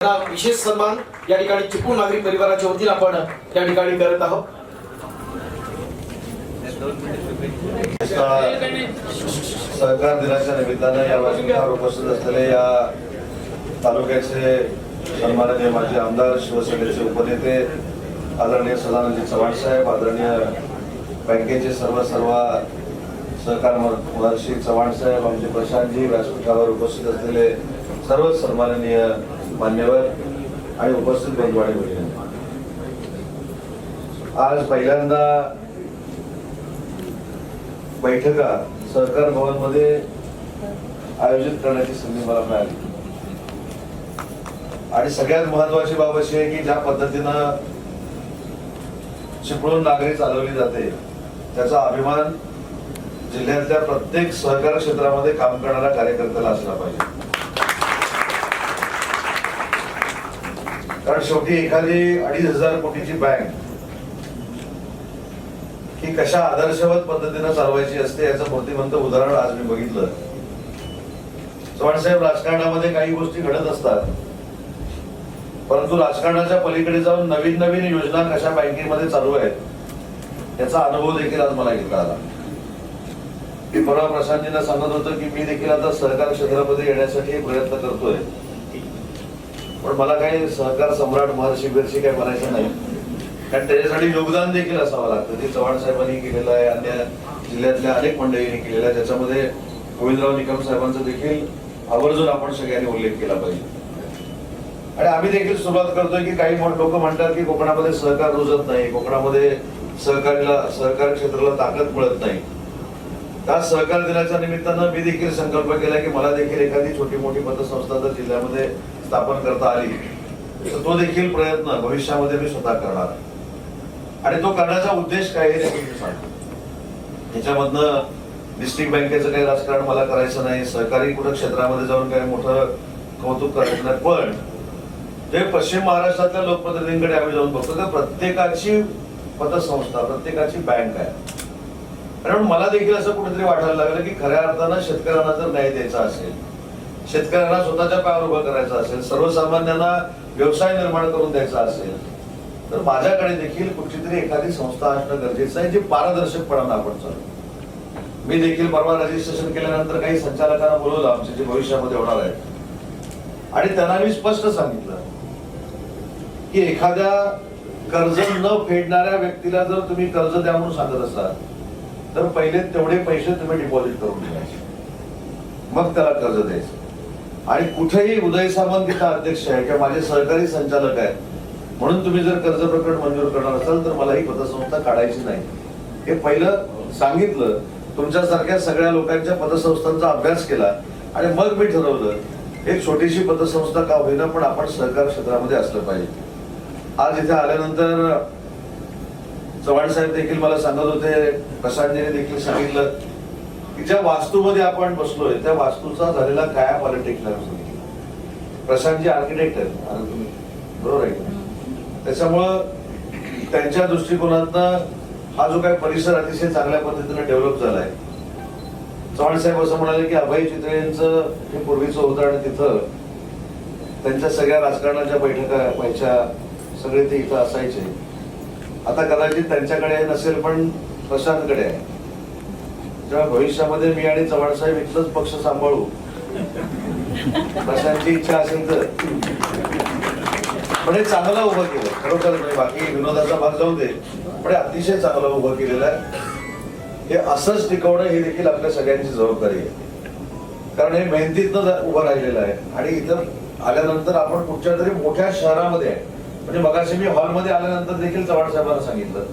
विशेष सन्मान या ठिकाणी चिपळूण नागरिक परिवाराच्या वतीने आपण या ठिकाणी करत आहोत. सहकार दिनाच्या निमित्तानं या व्यासपीठावर उपस्थित असलेले या तालुक्याचे सन्माननीय माजी आमदार शिवसेनेचे उपनेते आदरणीय सदानंदजी चव्हाण साहेब आदरणीय बँकेचे सर्व सर्व सहकार महर्षी चव्हाण साहेब आमचे प्रशांतजी व्यासपीठावर उपस्थित असलेले सर्व सन्माननीय मान्यवर आणि उपस्थित बंधू आणि भगिनी आज पहिल्यांदा बैठका सहकार भवनमध्ये आयोजित करण्याची संधी मला मिळाली. आणि सगळ्यात महत्वाची बाब अशी आहे की ज्या पद्धतीनं चिपळूण नागरी चालवली जाते त्याचा अभिमान जिल्ह्यातल्या प्रत्येक सहकार क्षेत्रामध्ये काम करणाऱ्या कार्यकर्त्याला असला पाहिजे. कारण शेवटी एखादी अडीच हजार कोटीची बँक ही कशा आदर्शवत पद्धतीनं चालवायची असते याचं मूर्तिमंत उदाहरण आज मी बघितलं. चव्हाणसाहेब राजकारणामध्ये काही गोष्टी घडत असतात. परंतु राजकारणाच्या पलीकडे जाऊन नवीन नवीन योजना कशा बँकेमध्ये चालू आहेत याचा अनुभव देखील आज मला घेता आला. मी परवा प्रशांतजींना सांगत होतो की मी देखील आता सहकार क्षेत्रामध्ये येण्यासाठी प्रयत्न करतोय. पण मला काही सहकार सम्राट महर्षी बिरशी काही म्हणायचं नाही. कारण त्याच्यासाठी योगदान देखील असावं लागतं. ते चव्हाण साहेबांनी केलेलं आहे अन्य जिल्ह्यातल्या अनेक मंडळींनी केलेलं आहे. ज्याच्यामध्ये गोविंदराव निकम साहेबांचा देखील आवर्जून आपण सगळ्यांनी उल्लेख केला पाहिजे. आणि आम्ही देखील सुरुवात करतोय की काही लोक म्हणतात की कोकणामध्ये सहकार रुजत नाही. कोकणामध्ये सहकारीला सहकार क्षेत्राला ताकद मिळत नाही. त्या सहकार दिनाच्या निमित्तानं मी देखील संकल्प केला की मला देखील एखादी छोटी मोठी पतसंस्था जर जिल्ह्यामध्ये स्थापन करता आली तर तो देखील प्रयत्न भविष्यामध्ये मी स्वतः करणार. आणि तो करण्याचा उद्देश काय आहे त्याच्यामधनं डिस्ट्रिक्ट बँकेचं काही राजकारण मला करायचं नाही सहकारी कुठं क्षेत्रामध्ये जाऊन काही मोठं कौतुक करायचं नाही पण जे पश्चिम महाराष्ट्रातल्या लोकप्रतिनिधींकडे आम्ही जाऊन बघतो तर प्रत्येकाची पतसंस्था प्रत्येकाची बँक आहे. कारण मला देखील असं कुठेतरी वाटायला लागलं की खऱ्या अर्थानं शेतकऱ्यांना जर न्याय द्यायचा असेल शेतकऱ्यांना स्वतःच्या पायावर उभं करायचं असेल सर्वसामान्यांना व्यवसाय निर्माण करून द्यायचा असेल तर माझ्याकडे देखील कुठची तरी एखादी संस्था असणं गरजेचं आहे जी पारदर्शकपणानं आपण चालू मी देखील परवा रजिस्ट्रेशन केल्यानंतर काही संचालकांना बोलवलं आमचे जे भविष्यामध्ये होणार आहेत. आणि त्यांना मी स्पष्ट सांगितलं की एखाद्या कर्ज न फेडणाऱ्या व्यक्तीला जर तुम्ही कर्ज द्या म्हणून सांगत असाल तर पहिले तेवढे पैसे तुम्ही डिपॉझिट करून ठेवायचे. मग त्याला कर्ज द्यायचं. आणि कुठेही उदय सामंत तिथं अध्यक्ष आहे किंवा माझे सहकारी संचालक आहेत म्हणून तुम्ही जर कर्ज प्रकरण मंजूर करणार असाल तर मला ही पतसंस्था काढायची नाही. हे पहिलं सांगितलं तुमच्यासारख्या सगळ्या लोकांच्या पतसंस्थांचा अभ्यास केला आणि मग मी ठरवलं एक छोटीशी पतसंस्था का होईना पण आपण सहकार क्षेत्रामध्ये असलं पाहिजे. आज इथे आल्यानंतर चव्हाण साहेब देखील मला सांगत होते प्रशांतजीने देखील सांगितलं की ज्या वास्तूमध्ये आपण बसलोय त्या वास्तूचा झालेला काया पॉलिटिक्स प्रशांतजी आर्किटेक्ट आहेत तुम्ही बरोबर आहे? त्याच्यामुळं त्यांच्या दृष्टिकोनातनं हा जो काही परिसर अतिशय चांगल्या पद्धतीने डेव्हलप झालाय. चव्हाण साहेब असं म्हणाले की अभय चितळेंचं हे पूर्वीचं होतं आणि तिथं त्यांच्या सगळ्या राजकारणाच्या बैठका व्हायच्या सगळे ते इथं असायचे. आता कदाचित त्यांच्याकडे नसेल पण प्रशांतकडे आहे. तेव्हा भविष्यामध्ये मी आणि चव्हाण साहेब इथलंच पक्ष सांभाळू प्रशांतची इच्छा असेल तर. पण हे चांगलं उभं केलं. खरोखर म्हणजे बाकी विनोदाचा भाग जाऊ दे पण हे अतिशय चांगलं उभं केलेलं आहे. हे असंच टिकवणं हे देखील आपल्या सगळ्यांची जबाबदारी आहे. कारण हे मेहनतीतनं उभं राहिलेलं आहे. आणि इथं आल्यानंतर आपण कुठच्या तरी मोठ्या शहरामध्ये आहे. म्हणजे मगाशी मी हॉलमध्ये आल्यानंतर देखील चव्हाण साहेबांना सांगितलं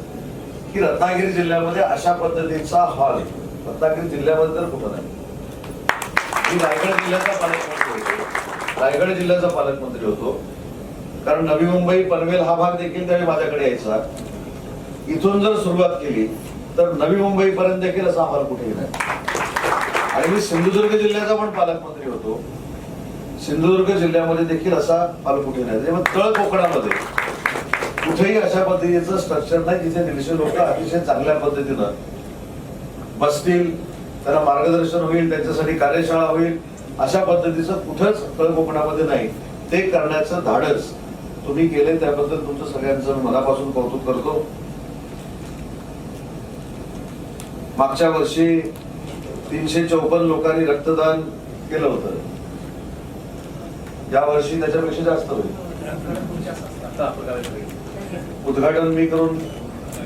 की रत्नागिरी जिल्ह्यामध्ये अशा पद्धतीचा हॉल रत्नागिरी जिल्ह्यामध्ये तर कुठं नाही. मी रायगड जिल्ह्याचा पालकमंत्री होतो. रायगड जिल्ह्याचा पालकमंत्री होतो. कारण नवी मुंबई पनवेल हा भाग देखील त्यावेळी माझ्याकडे यायचा. इथून जर सुरुवात केली तर नवी मुंबई पर्यंत देखील असा हॉल कुठेही नाही. आणि मी सिंधुदुर्ग जिल्ह्याचा पण पालकमंत्री होतो. सिंधुदुर्ग जिल्ह्यामध्ये देखील असा हॉल कुठे नाही. त्यामुळे तळ कोकणामध्ये कुठेही अशा पद्धतीचं स्ट्रक्चर नाही जिथे दीडशे लोक अतिशय चांगल्या पद्धतीनं बसतील त्यांना मार्गदर्शन होईल त्यांच्यासाठी कार्यशाळा होईल अशा पद्धतीचं कुठंच तळ कोकणामध्ये नाही. ते करण्याचं धाडस तुम्ही केले त्याबद्दल तुमचं सगळ्यांचं मनापासून कौतुक करतो. मागच्या वर्षी तीनशे चौपन्न लोकांनी रक्तदान केलं होतं. या वर्षी त्याच्यापेक्षा जास्त होईल. उद्घाटन मी करून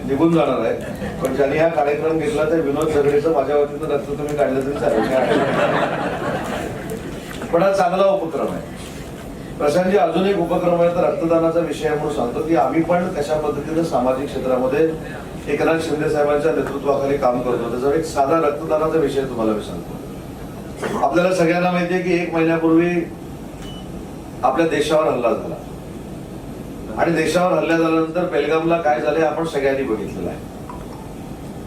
निघून जाणार आहे. पण ज्यांनी हा कार्यक्रम घेतला ते विनोद झगडेचं माझ्या वतीनं रक्त तुम्ही काढलं तरी चालेल. पण हा चांगला उपक्रम आहे. प्रशांतजी अजून एक उपक्रम आहे तर रक्तदानाचा विषय आहे म्हणून सांगतो की आम्ही पण कशा पद्धतीनं सामाजिक क्षेत्रामध्ये एकनाथ शिंदे साहेबांच्या नेतृत्वाखाली काम करतो. त्याचा एक साधा रक्तदानाचा विषय तुम्हाला मी सांगतो. आपल्याला सगळ्यांना माहिती आहे की एक महिन्यापूर्वी आपल्या देशावर हल्ला झाला. आणि देशावर हल्ला झाल्यानंतर बेलगामला काय झालंय आपण सगळ्यांनी बघितलेलं आहे.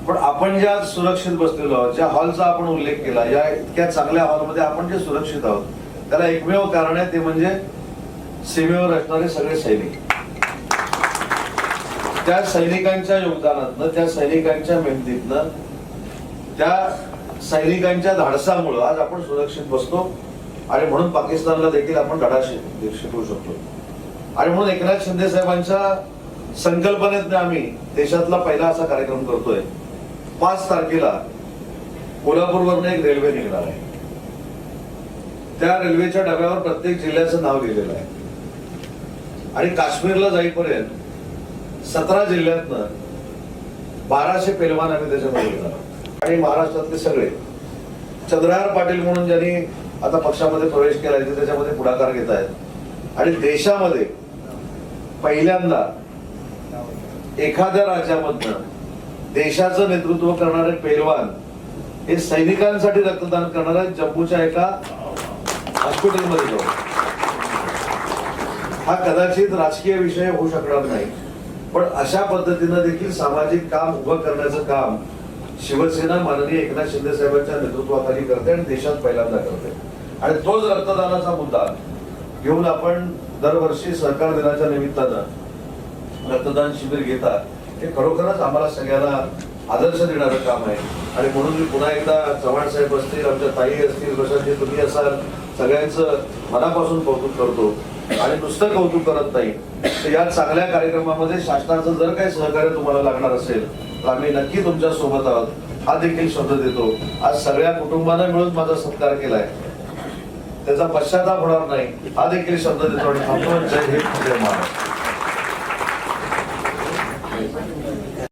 पण आपण ज्या सुरक्षित बसलेलो आहोत ज्या हॉलचा आपण उल्लेख केला या इतक्या चांगल्या हॉलमध्ये आपण जे सुरक्षित आहोत त्याला एकमेव कारण आहे ते म्हणजे सीमेवर असणारे सगळे सैनिक. त्या सैनिकांच्या योगदानातनं त्या सैनिकांच्या मेहनतीतनं त्या सैनिकांच्या धाडसामुळं आज आपण सुरक्षित बसतो. आणि म्हणून पाकिस्तानला देखील आपण धडा शिकवू शकतो. आणि म्हणून एकनाथ शिंदे साहेबांच्या संकल्पनेत आम्ही देशातला पहिला असा कार्यक्रम करतोय. पाच तारखेला कोल्हापूरवरनं एक रेल्वे निघणार आहे. त्या रेल्वेच्या डब्यावर प्रत्येक जिल्ह्याचं नाव लिहिलेलं आहे. आणि काश्मीरला जाईपर्यंत सतरा जिल्ह्यातनं बाराशे पेलवान आम्ही त्याच्यामध्ये आणि महाराष्ट्रातले सगळे. चंद्रहार पाटील म्हणून ज्यांनी आता पक्षामध्ये प्रवेश केलाय ते त्याच्यामध्ये पुढाकार घेत आहेत. आणि देशामध्ये पहिल्यांदा एखाद्या राज्यामधनं देशाचं नेतृत्व करणारे पेलवान हे सैनिकांसाठी रक्तदान करणाऱ्या जम्मूच्या एका हॉस्पिटलमध्ये जाऊ हा कदाचित राजकीय विषय होऊ शकणार नाही. पण अशा पद्धतीनं देखील सामाजिक काम उभं करण्याचं काम शिवसेना माननीय एकनाथ शिंदे साहेबांच्या नेतृत्वाखाली करते आणि देशात पहिल्यांदा करते. आणि तोच रक्तदानाचा मुद्दा. घेऊन आपण दरवर्षी सहकार दिनाच्या निमित्तानं रक्तदान शिबिर घेतात. हे खरोखरच आम्हाला सगळ्यांना आदर्श देणारं काम आहे. आणि म्हणून मी पुन्हा एकदा चव्हाण साहेब असतील आमच्या ताई असतील प्रशांतजी तुम्ही असाल सगळ्यांचं मनापासून कौतुक करतो. आणि नुसतं कौतुक करत नाही. तर या चांगल्या कार्यक्रमामध्ये शासनाचं जर काही सहकार्य तुम्हाला लागणार असेल तर आम्ही नक्की तुमच्यासोबत आहोत. हा देखील शब्द देतो. आज सगळ्या कुटुंबानं मिळून माझा सत्कार केलाय. त्याचा पश्चाताप होणार नाही. हा देखील शब्द देतो आणि थांबतो जय हिंद जय महाराष्ट्र